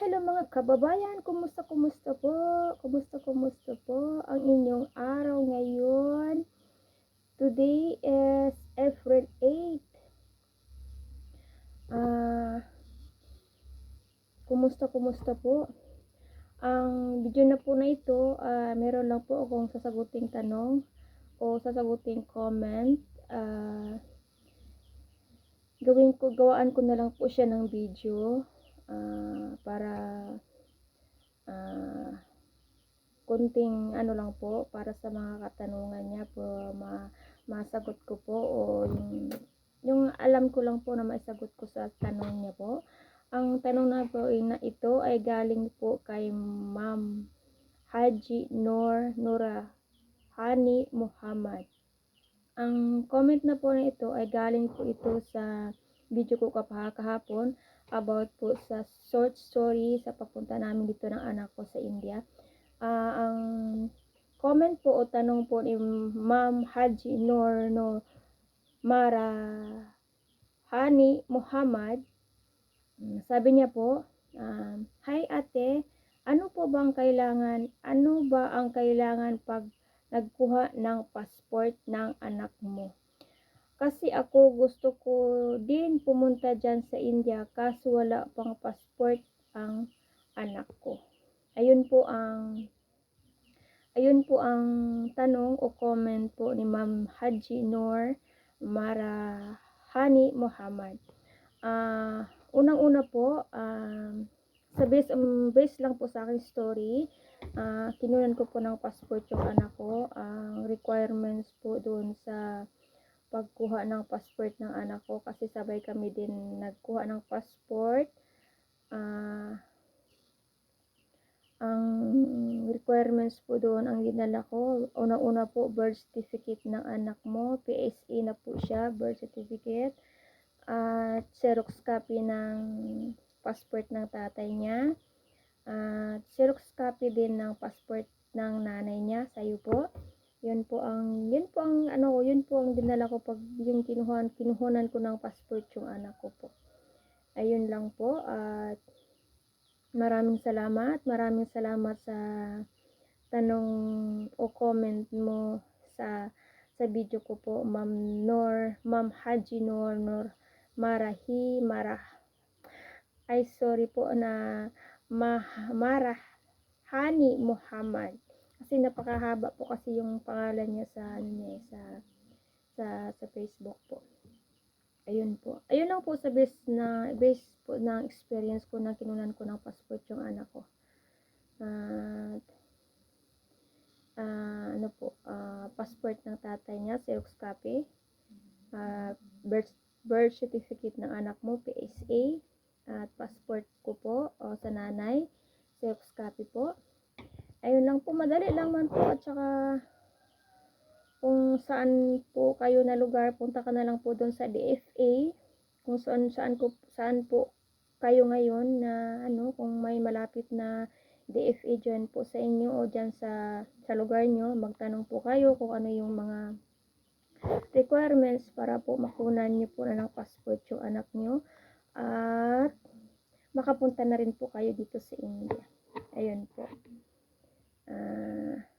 hello mga kababayan. Kumusta, kumusta po? Kumusta, kumusta po ang inyong araw ngayon? Today is April 8. Ah, kumusta, kumusta po? Ang video na po na ito, ah, meron lang po akong sasaguting tanong o sasaguting comment. Ah, gawin ko, gawaan ko na lang po siya ng video ah, para ah, kunting ano lang po para sa mga katanungan niya po ma masagot ko po o yung yung alam ko lang po na maisagot ko sa tanong niya po. Ang tanong na po na ito ay galing po kay Ma'am Haji Nor Nura Hani Muhammad. Ang comment na po na ito ay galing po ito sa video ko kahapon about po sa short story sa papunta namin dito ng anak ko sa India. Ah, ang comment po o tanong po ni Ma'am Haji Nor no Mara Hani Muhammad. mm, Sabi niya po, um, Hi ate, ano po bang kailangan, ano ba ang kailangan pag nagkuha ng passport ng anak mo? Kasi ako gusto ko din pumunta dyan sa India kaso wala pang passport ang anak ko. Ayun po ang ayun po ang tanong o comment po ni Ma'am Haji Noor Marahani Muhammad. Ah, unang-una po, um, sa base, um, base lang po sa aking story, ah, kinunan ko po ng passport yung anak ko. Ang requirements po doon sa pagkuha ng passport ng anak ko kasi sabay kami din nagkuha ng passport. Ah, ang requirements po doon, ang dinala ko, una-una po, birth certificate ng anak mo, PSA na po siya, birth certificate, at Xerox copy ng passport ng tatay niya, at Xerox copy din ng passport ng nanay niya, sa'yo po. Yun po ang, yun po ang, ano ko, yun po ang dinala ko pag yung kinuhan, kinuhunan ko ng passport yung anak ko po. Ayun lang po, at Maraming salamat. Maraming salamat sa tanong o comment mo sa sa video ko po, Ma'am Nor, Ma'am Haji Nor, Nor Marahi, Marah. Ay, sorry po na Mah, Marahani Muhammad. Kasi napakahaba po kasi yung pangalan niya sa ano niya, eh, sa sa sa Facebook po. Ayun po. Ayun lang po sa base na base po ng experience ko na kinunan ko ng passport yung anak ko. At ah, ano po, ah, passport ng tatay niya, Xerox copy. Ah, birth, birth certificate ng anak mo, PSA. At passport ko po o sa nanay, Xerox copy po. Ayun lang po, madali lang man po at saka kung saan po kayo na lugar, punta ka na lang po doon sa DFA. Kung saan saan ko saan po kayo ngayon na ano, kung may malapit na DFA dyan po sa inyo o dyan sa, sa lugar nyo, magtanong po kayo kung ano yung mga requirements para po makunan nyo po na ng passport yung anak nyo at makapunta na rin po kayo dito sa India. Ayun po. Ah,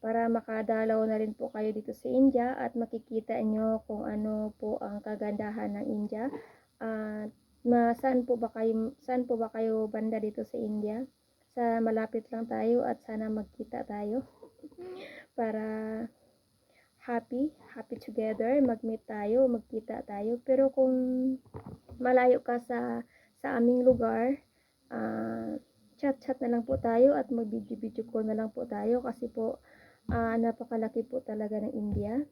para makadalaw na rin po kayo dito sa India at makikita nyo kung ano po ang kagandahan ng India. At ma, saan po ba kayo saan po ba kayo banda dito sa India? Sa malapit lang tayo at sana magkita tayo para happy, happy together, mag-meet tayo, magkita tayo. Pero kung malayo ka sa sa aming lugar, ah, chat-chat na lang po tayo at mag-video-video call na lang po tayo kasi po ah, napakalaki po talaga ng India.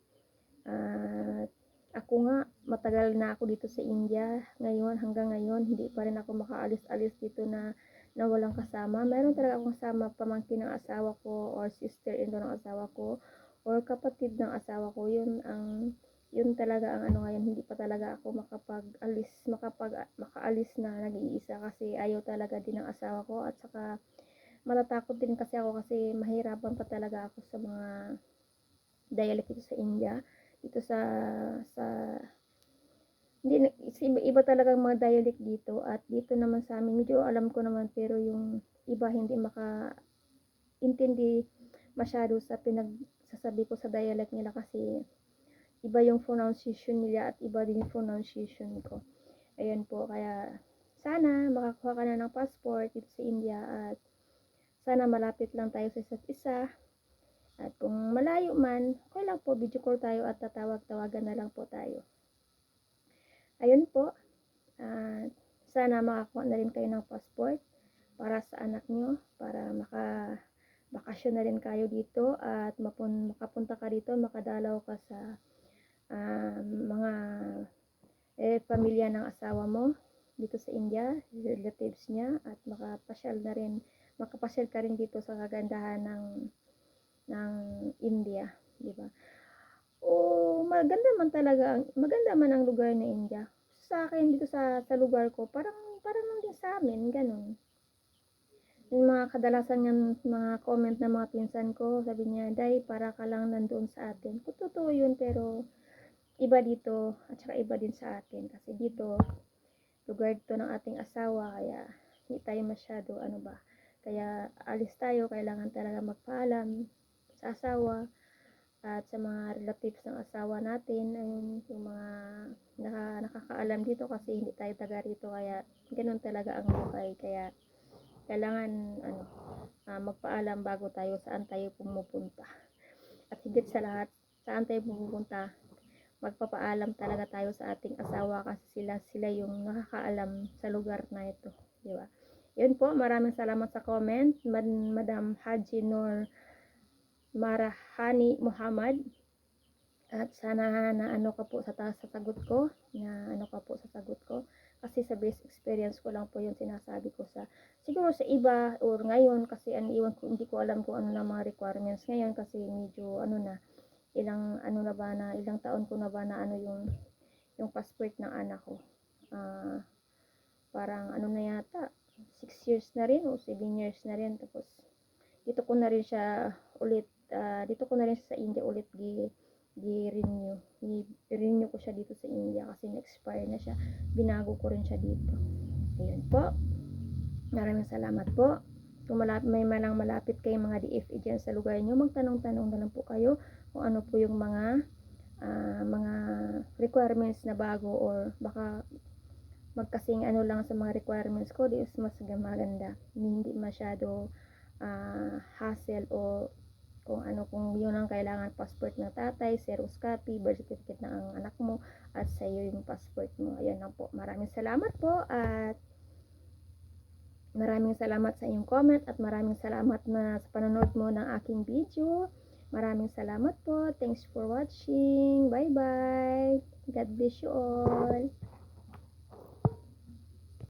At ako nga, matagal na ako dito sa India. Ngayon, hanggang ngayon, hindi pa rin ako makaalis-alis dito na, na walang kasama. Meron talaga akong kasama, pamangkin ng asawa ko or sister-in-law ng asawa ko or kapatid ng asawa ko. Yun ang yun talaga ang ano ngayon, hindi pa talaga ako makapag-alis, makapag, makaalis na nag-iisa kasi ayaw talaga din ng asawa ko at saka matatakot din kasi ako kasi mahirapan pa talaga ako sa mga dialect dito sa India dito sa sa hindi iba, iba talagang mga dialect dito at dito naman sa amin medyo alam ko naman pero yung iba hindi maka intindi masyado sa pinagsasabi ko sa dialect nila kasi iba yung pronunciation nila at iba din yung pronunciation ko. Ayan po, kaya sana makakuha ka na ng passport dito sa India at sana malapit lang tayo sa isa't isa. At kung malayo man, okay lang po, video call tayo at tatawag-tawagan na lang po tayo. Ayun po, at sana makakuha na rin kayo ng passport para sa anak nyo, para maka bakasyon na rin kayo dito at mapun, makapunta ka dito, makadalaw ka sa um, mga eh, pamilya ng asawa mo dito sa India, relatives niya at makapasyal na rin, makapasyal ka rin dito sa kagandahan ng ng India, di ba? O maganda man talaga, maganda man ang lugar na India. Sa akin dito sa sa lugar ko, parang parang lang din sa amin, ganun. Yung mga kadalasan ng mga comment ng mga pinsan ko, sabi niya, Day, para ka lang nandoon sa atin. Totoo yun, pero iba dito, at saka iba din sa atin. Kasi dito, lugar dito ng ating asawa, kaya hindi tayo masyado, ano ba, kaya alis tayo, kailangan talaga magpaalam sa asawa at sa mga relatives ng asawa natin, ayun, yung mga naka, nakakaalam dito kasi hindi tayo taga rito, kaya ganun talaga ang buhay, kaya kailangan ano, ah, magpaalam bago tayo saan tayo pumupunta. At higit sa lahat, saan tayo pumupunta, magpapaalam talaga tayo sa ating asawa kasi sila sila yung nakakaalam sa lugar na ito, di ba? Yun po, maraming salamat sa comment, Mad- Madam Haji Nur Marahani Muhammad. At sana na ano ka po sa taas sa sagot ko, na ano ka po sa sagot ko. Kasi sa base experience ko lang po yung sinasabi ko sa, siguro sa iba or ngayon kasi ano, iwan ko, hindi ko alam kung ano na mga requirements ngayon kasi medyo ano na, ilang ano na ba na, ilang taon ko na ba na ano yung, yung passport ng anak ko. Ah, parang ano na yata, 6 years na rin o 7 years na rin. Tapos, dito ko na rin siya ulit, ah, dito ko na rin sa India ulit gi, gi-renew. I-renew ko siya dito sa India kasi na-expire na siya. Binago ko rin siya dito. Ayun po. Maraming salamat po. Kung malapit, may malang malapit kayong mga DFE dyan sa lugar nyo, magtanong-tanong na lang po kayo kung ano po yung mga ah, mga requirements na bago or baka magkasing ano lang sa mga requirements ko, di is mas maganda. Hindi masyado ah, hassle o kung ano kung yun ang kailangan passport ng tatay, xerox copy, birth certificate ng anak mo at sa iyo yung passport mo. Ayan lang po. Maraming salamat po at maraming salamat sa iyong comment at maraming salamat na sa panonood mo ng aking video. Maraming salamat po. Thanks for watching. Bye-bye. God bless you all.